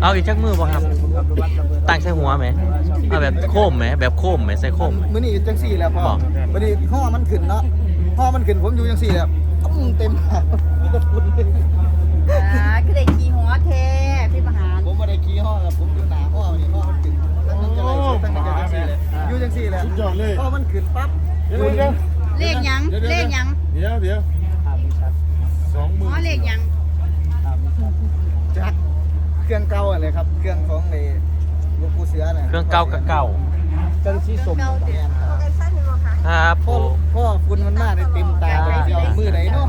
เอาอีกชักมือบ่ครับ ตั้งใส่หัวไหมเอาแบบโค้มไหมแบบโค้มไหมใส่โค้มมมื้อนี้จังสี่แล้วพอบอก มื้อนี้ห้อมันขึ้นเนาะห้อมันขึ้นผมอยู่จังสี่แล้วตุ้มเต็ม เครื่องเก่าอะไรครับ เครื่องของในลูกกูเสือน่ะเครื่องเก่ากับเก่าเครื่องสีสมเก่าเด็ดเขากันสั้นเหรอคะครับพ่อพ่อคุณมันมาได้เต็มตาเดียวมือไหนเนาะ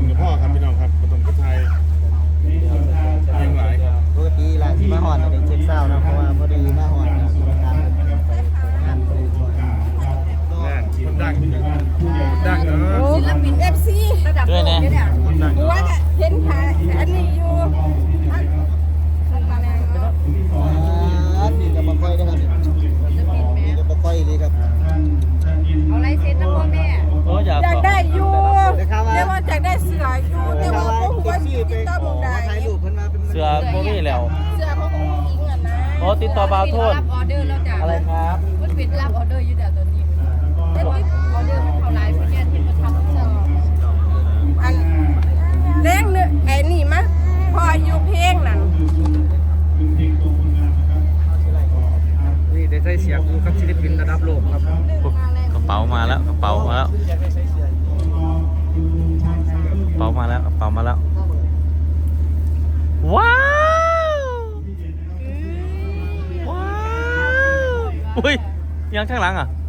นกับพ่อครับพี่น้องครับ สือโบมี่แล้ว เสื้อเขาของผู้หญิงอะนะโอ้ติดต่อบ่าวโทษอะไรครับ มันเปิดรับออเดอร์อยู่แต่ 喂ฮ้ย啊。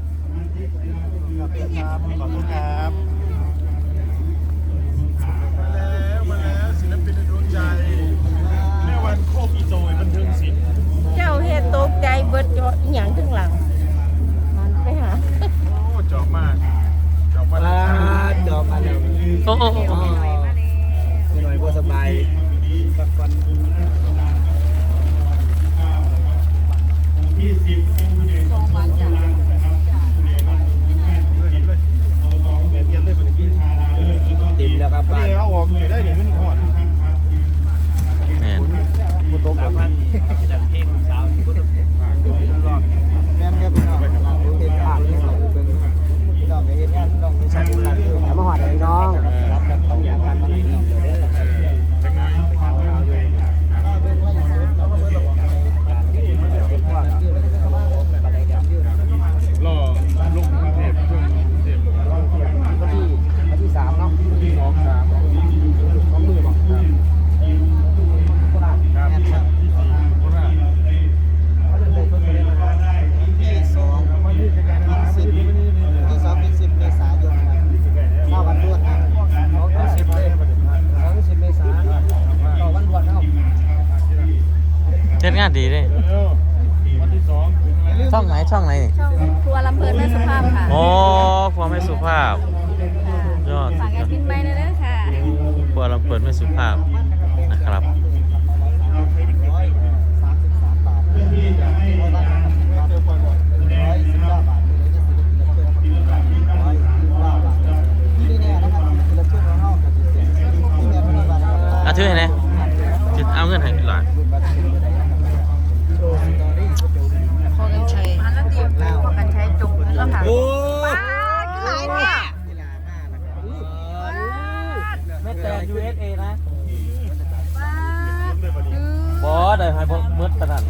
ดีเลยช่องไหนช่องไหนนี่ครัวลำเพลินไม่สุภาพค่ะโอ้ครัวไม่สุภาพยอดฝากแอดมินไปนะเด้อค่ะครัวลำเพลินไม่สุภาพนะครับอาชื่อไหนจุดเอาเงินให้หลาน USA นะบอสได้ให้บอสมืดตลอด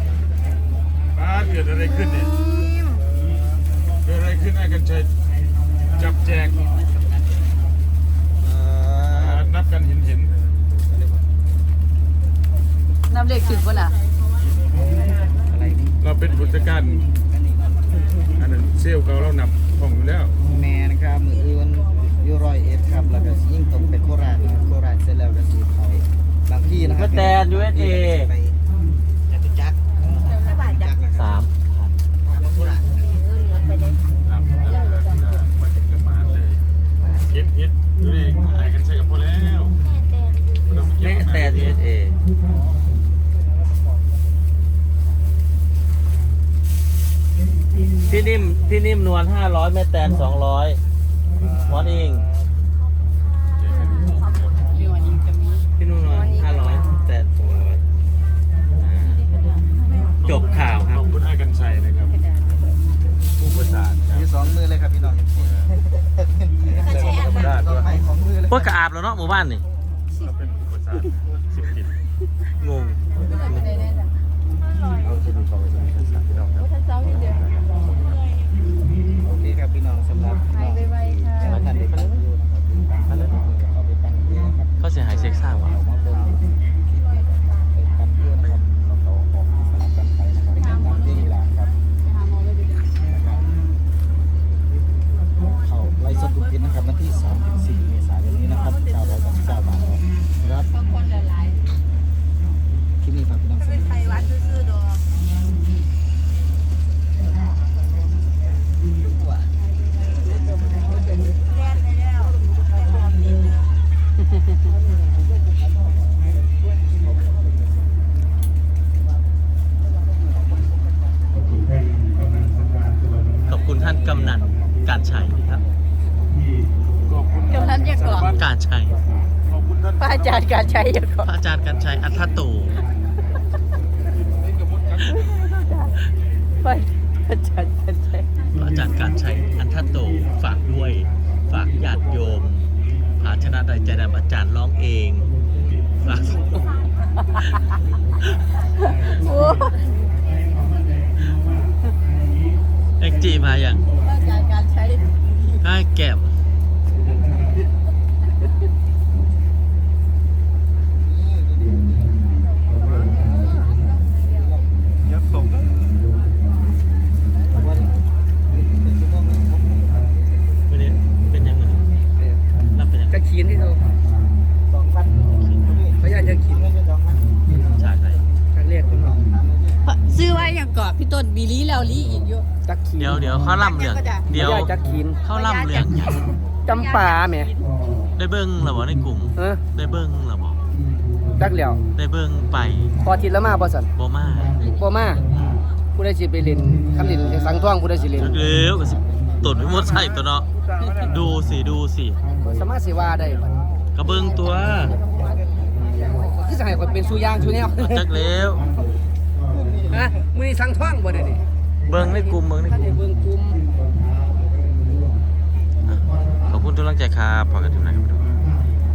บ้าเกิดอะไรขึ้นเนี่ยเกิดอะไรขึ้นไอ้กันชัยจับแจกนับกันเห็นเห็นน้ำเลขถึงปะล่ะ แตน USA ไปจตุจักรจักรนะครับสามโคราชครับมาถึงกันมาเลยเฮ็ดเฮ็ดดูดิไอ้กันใช้กับพอแล้วไม่ต้องแม่เก็บแตน USA พี่นิ่มพี่นิ่มนวลห้าร้อยแม่แตนสองร้อยมอร์นิ่ง ให้ของมือเลยพวกกระอาบแล้วเนาะหมู่บ้านนี่ ท่านกำนันการชัยครับขอบคุณกำนันยังก่อนการชัยขอบคุณท่านพระอาจารย์การใช้ยังก่อนพระอาจารย์การชัยอัฏฐโตพระอาจารย์การใช้พระอาจารย์การชัยอัฏฐโตฝากด้วยฝากญาติโยมภาชนะใดใจดำอาจารย์ร้องเองฝากโอ้ จีมาอย่าง พระอาจารย์การใช้ ให้แก้ม ยักษ์ส่ง วันนี้เป็นยังไงรับเป็นยังไง จะขีนที่เราสองพันพยายามจะขีนเงินจะสองพัน ฉากไหน ครั้งแรกคุณน้อง ซื้อไว้ยังก่อนพี่ ต้นบีลีแล้วลีอีกอยู่จักขีนเดี๋ยวเดี๋ยวเขาล่ำเรื่องเดี๋ยวจักขีนเขาล่ำเรื่องหยังจำป่าแหมได้เบิ้งเหรอบ่ในกลุ่ม เออได้เบิ้งเหรอบ่จักเหลียวได้เบิ้งไปพอทิศแล้วมาบ่สันบ่มาบ่มาผู้ใดสิไปเล่นคันเล่นสังท่องผู้ใดสิเล่นจักเร็วก็สิตดไปหมดใส่ตัวเนาะดูสิดูสิสามารถสิว่าได้บัดกระเบิ้งตัวคือสิให้คนเป็นสุย่างสุแนวจักเร็ว ฮะมื้อนี้สังท่องบ่ได้นี่เบิ้งในกลุ่มเบิ้งในท่านกได้ลุ่มเบิ่งกลุ่ม ขอบคุณทุกกำลังใจครับพอกันทุกนายครับ